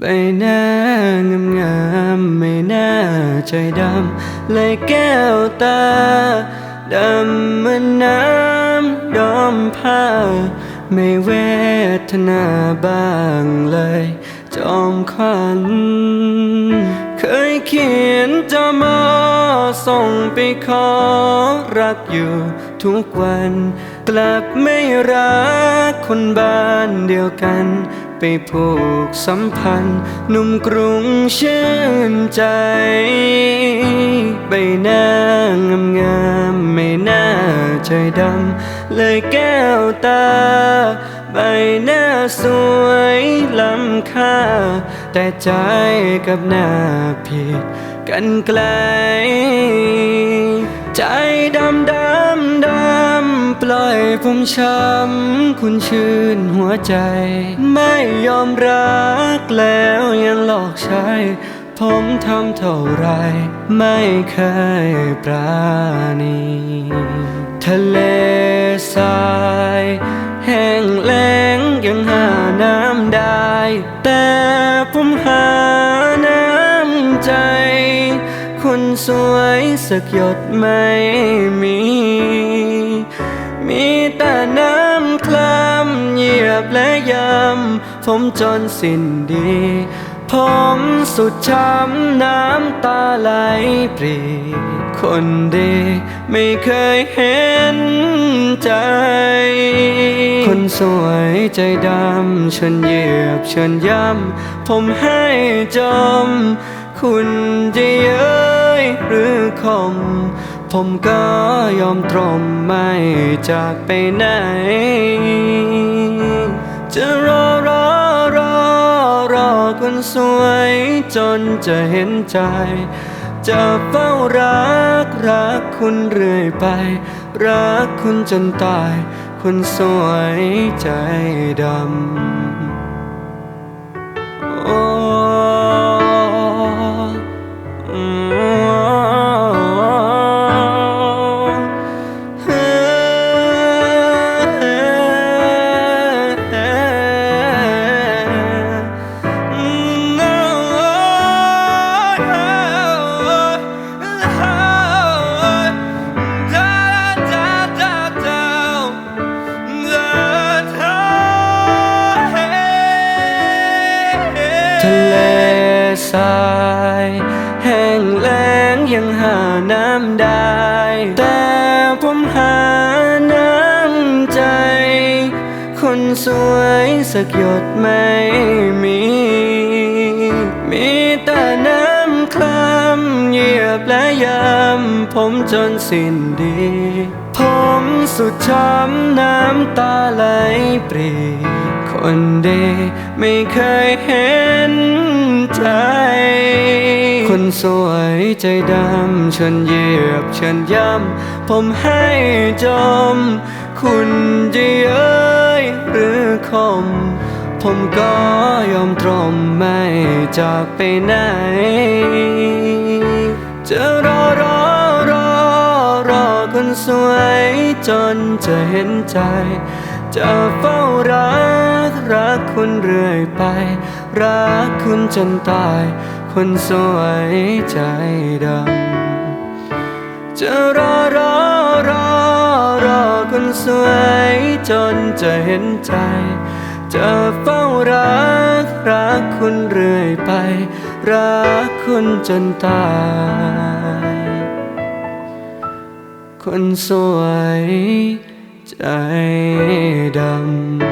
ใบหน้างามงามไม่น่าใจดำเลยแก้วตา ดำเหมือนน้ำยอมผ้า ไม่เวทนาบ้างเลย จอมขวัญเคยเขียนจอมอส่งไปขอรักอยู่ทุกวัน กลับไม่รักคนบ้านเดียวกัน ไปผูกสัมพันธ์หนุ่มกรุงชื่นใจ ใบหน้างามงามไม่น่าใจดำ เลยแก้วตา ใบหน้าสวยล้ำค่า แต่ใจกับหน้าผิดกันไกล ใจดำดำดำ ปล่อยผมช้ำคุณชื่นหัวใจ ไม่ยอมรักแล้วยังหลอกใช้ ผมทำเท่าไร ไม่เคยปราณีทะเลทรายแห้งแล้งยังหาน้ำได้ แต่ผมหาน้ำใจ คนสวยสักหยดไม่มี ผมจนสิ้นดี ผมสุดช้ำน้ำตาไหลปรี คนดีไม่เคยเห็นใจ คนสวยใจดำฉันเหยียบฉันย้ำผมให้จม คุณจะเย้ยหรือคมผมก็ยอมตรมไม่จากไปไหน จะรอ สวยจนจะเห็นใจ จะเฝ้ารักรักคุณเรื่อยไป รักคุณจนตาย คุณสวยใจดำ ทราย แห้งแล้งยังหาน้ำได้ แต่ผมหาน้ำใจ คนสวยสักหยดไม่มีมี และยำผมจนสิ้นดี ผมสุดช้ำน้ำตาไหลปรี คนดีไม่เคยเห็นใจ คนสวยใจดำฉันเยียบฉันย้ำผมให้จม คุณจะเย้ยหรือคมผมก็ยอมตรมไม่จากไปไหน สวยจนจะเห็นใจ จะเฝ้ารัก รักคุณเรื่อยไป รักคุณจนตาย คนสวยใจดำจะรอรอรอรอคนสวยจนจะเห็นใจ จะเฝ้ารัก รักคุณเรื่อยไป รักคุณจนตาย คนสวยใจดำ